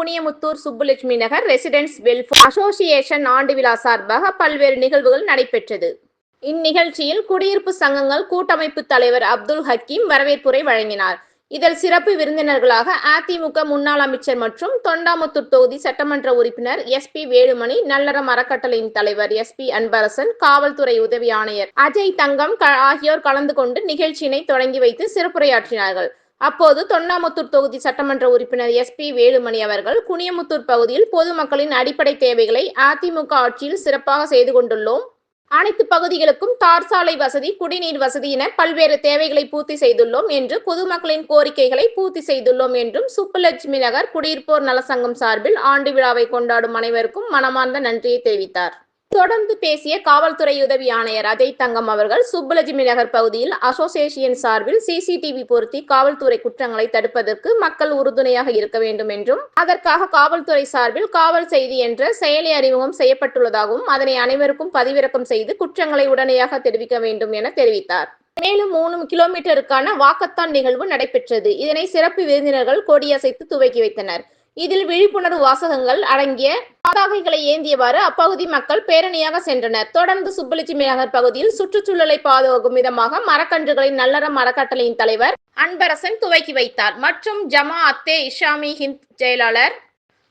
Kuniyamuthur Subbulakshmi Nagar residence welfare association ஆண்டு விழா சார்பாக பல்வேறு நிகழ்வுகள் நடைபெற்றது. இந்நிகழ்ச்சியில் குடியிருப்பு சங்கங்கள் கூட்டமைப்பு தலைவர் அப்துல் ஹக்கீம் வரவேற்புரை வழங்கினார். இதில் சிறப்பு விருந்தினர்களாக அதிமுக முன்னாள் அமைச்சர் மற்றும் தொண்டாமுத்தூர் தொகுதி சட்டமன்ற உறுப்பினர் எஸ் பி வேலுமணி நல்லறம் அறக்கட்டளையின் தலைவர் எஸ் பி அன்பரசன் காவல்துறை உதவி ஆணையர் அஜய் தங்கம் க- ஆகியோர் கலந்து கொண்டு நிகழ்ச்சியினை தொடங்கி வைத்து சிறப்புரையாற்றினார்கள். அப்போது தொண்டாமுத்தூர் தொகுதி சட்டமன்ற உறுப்பினர் எஸ் பி வேலுமணி அவர்கள் குனியமுத்தூர் பகுதியில் பொதுமக்களின் அடிப்படை தேவைகளை அதிமுக ஆட்சியில் சிறப்பாக செய்து கொண்டுள்ளோம். அனைத்து பகுதிகளுக்கும் தார் சாலை வசதி குடிநீர் வசதி என பல்வேறு தேவைகளை பூர்த்தி செய்துள்ளோம் என்று பொதுமக்களின் கோரிக்கைகளை பூர்த்தி செய்துள்ளோம் என்றும் சுப்புலட்சுமி நகர் குடியிருப்போர் நலசங்கம் சார்பில் ஆண்டு விழாவை கொண்டாடும் அனைவருக்கும் மனமார்ந்த நன்றியை தெரிவித்தார். தொடர்ந்து பேசிய காவல்துறை உதவி ஆணையர் அஜய் தங்கம் அவர்கள் சுப்புலட்சுமி நகர் பகுதியில் அசோசியேஷன் சார்பில் சிசிடிவி பொருத்தி காவல்துறை குற்றங்களை தடுப்பதற்கு மக்கள் உறுதுணையாக இருக்க வேண்டும் என்றும் அதற்காக காவல்துறை சார்பில் காவல் செய்தி என்ற செயலி அறிமுகம் செய்யப்பட்டுள்ளதாகவும் அதனை அனைவருக்கும் பதிவிறக்கம் செய்து குற்றங்களை உடனடியாக தெரிவிக்க வேண்டும் என தெரிவித்தார். மேலும் மூணு கிலோமீட்டருக்கான வாக்கத்தான் நிகழ்வு நடைபெற்றது. இதனை சிறப்பு விருந்தினர்கள் கொடியசைத்து துவக்கி வைத்தனர். இதில் விழிப்புணர்வு வாசகங்கள் அடங்கிய பதாகைகளை ஏந்தியவாறு அப்பகுதி மக்கள் பேரணியாக சென்றனர். தொடர்ந்து சுப்புலட்சுமி நகர் பகுதியில் சுற்றுச்சூழலை பாதுகாக்கும் விதமாக மரக்கன்றுகளின் நல்லறம் மரக்கட்டளையின் தலைவர் அன்பரசன் துவக்கி வைத்தார். மற்றும் ஜமா அத்தே இஷாமி ஹிந்த் செயலாளர்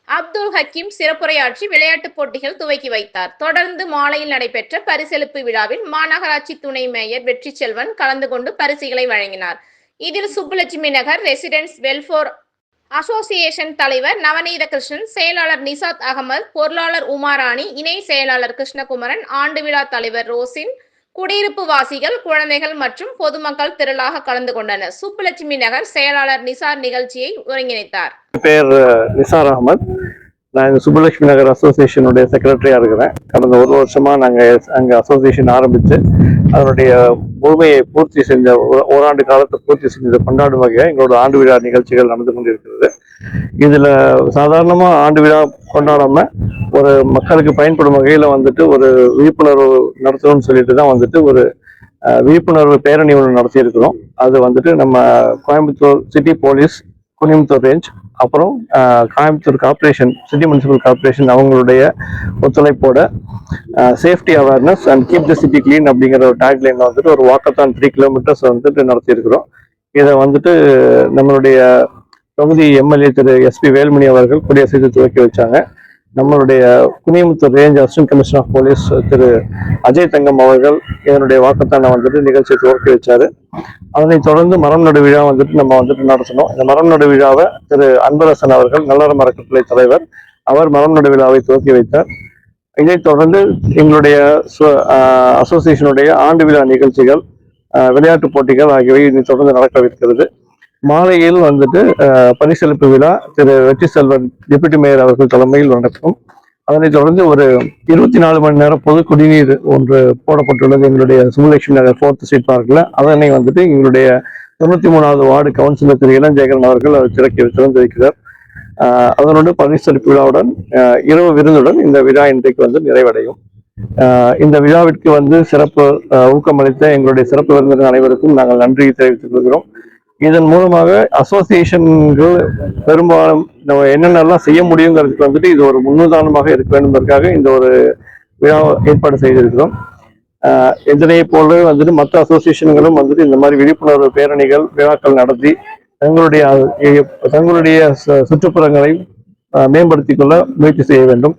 அப்துல் ஹக்கீம் சிறப்புரையாற்றி விளையாட்டுப் போட்டிகள் துவக்கி வைத்தார். தொடர்ந்து மாலையில் நடைபெற்ற பரிசளிப்பு விழாவில் மாநகராட்சி துணை மேயர் வெற்றி செல்வன் கலந்து கொண்டு பரிசுகளை வழங்கினார். இதில் Subbulakshmi Nagar residence welfare association தலைவர் நவநீத கிருஷ்ணன் செயலாளர் நிசாத் அகமது பொருளாளர் உமாராணி இணை செயலாளர் கிருஷ்ணகுமரன் ஆண்டு விழா தலைவர் ரோசின் குடியிருப்பு வாசிகள் குழந்தைகள் மற்றும் பொதுமக்கள் திரளாக கலந்து கொண்டனர். சுப்புலட்சுமி நகர் செயலாளர் நிசார் நிகழ்ச்சியை ஒருங்கிணைத்தார். பேர் நிசார் அகமது. நான் இந்த சுப்புலட்சுமி நகர் அசோசியேஷனுடைய செக்ரட்டரியாக இருக்கிறேன். கடந்த ஒரு வருஷமாக நாங்கள் அங்கே அசோசியேஷன் ஆரம்பித்து அதனுடைய முழுமையை பூர்த்தி செஞ்ச ஒரு- ஓராண்டு காலத்தை பூர்த்தி செஞ்சதை கொண்டாடும் வகையாக எங்களோட ஆண்டு விழா நிகழ்ச்சிகள் நடந்து கொண்டிருக்கிறது. இதில் சாதாரணமாக ஆண்டு விழா கொண்டாடாமல் ஒரு மக்களுக்கு பயன்படும் வகையில் வந்துட்டு ஒரு விழிப்புணர்வு நடத்தணும்னு சொல்லிட்டு தான் வந்துட்டு ஒரு விழிப்புணர்வு பேரணி ஒன்று நடத்தியிருக்கிறோம். அது வந்துட்டு நம்ம Coimbatore city police Kuniyamuthur range அப்புறம் Coimbatore corporation city municipal corporation அவங்களுடைய ஒத்துழைப்போட safety awareness and keep the city clean அப்படிங்கிற ஒரு டேக்லைனில் வந்துட்டு ஒரு வாக்கத்தான் த்ரீ கிலோமீட்டர்ஸ் வந்துட்டு நடத்தியிருக்கிறோம். இதை வந்துட்டு நம்மளுடைய தொகுதி எம்எல்ஏ திரு எஸ்பி வேல்மணி அவர்கள் கொடியசைத்து துவக்கி வச்சாங்க. நம்மளுடைய Kuniyamuthur range assistant commissioner of police Thiru Ajay Thangam அவர்கள் இதனுடைய வாக்கத்தானை வந்துட்டு நிகழ்ச்சியை துவக்கி வச்சாரு. அதனைத் தொடர்ந்து மரம் நடு விழா வந்துட்டு நம்ம வந்துட்டு நடத்தணும். இந்த மரம் நடு விழாவை திரு அன்பரசன் அவர்கள் நல்லறம் அறக்கட்டளை தலைவர் அவர் மரம் நடு விழாவை துவக்கி வைத்தார். இதைத் தொடர்ந்து எங்களுடைய அசோசியேஷனுடைய ஆண்டு விழா நிகழ்ச்சிகள் விளையாட்டு போட்டிகள் ஆகியவை இதை தொடர்ந்து நடக்கவிருக்கிறது. மாலையில் வந்துட்டு ஆஹ் விழா திரு வெற்றி செல்வன் டெபுட்டி மேயர் அவர்கள் தலைமையில் நடக்கும். அதனைத் தொடர்ந்து ஒரு இருபத்தி நாலு மணி நேரம் பொது குடிநீர் ஒன்று போடப்பட்டுள்ளது. எங்களுடைய சுமலட்சுமி நகர் ஃபோர்த் ஸ்ட்ரீட் பார்க்கில். அதனை வந்துட்டு எங்களுடைய தொண்ணூற்றி மூணாவது வார்டு கவுன்சிலர் திரு இளஞ்சேகரன் அவர்கள் அவர் திறக்கி திறந்து வைக்கிறார் அதனோடு பனிசெலுப்பு விழாவுடன் இரவு விருந்துடன் இந்த விழா இன்றைக்கு வந்து நிறைவடையும். இந்த விழாவிற்கு வந்து சிறப்பு ஊக்கமளித்த எங்களுடைய சிறப்பு விருந்தினர் அனைவருக்கும் நாங்கள் நன்றியை தெரிவித்துக் கொள்கிறோம். இதன் மூலமாக அசோசியேஷன்கள் பெரும்பாலும் நம்ம என்னென்னலாம் செய்ய முடியுங்கிறதுக்கு வந்துட்டு இது ஒரு முன்னுதாரணமாக இருக்க வேண்டும்பதற்காக இந்த ஒரு விழா ஏற்பாடு செய்திருக்கிறோம். ஆஹ் இதனை போல வந்துட்டு மற்ற அசோசியேஷன்களும் வந்துட்டு இந்த மாதிரி விழிப்புணர்வு பேரணிகள் விழாக்கள் நடத்தி தங்களுடைய தங்களுடைய சு- சுற்றுப்புறங்களை மேம்படுத்திக்கொள்ள மேம்படுத்திக் கொள்ள முயற்சி செய்ய வேண்டும்.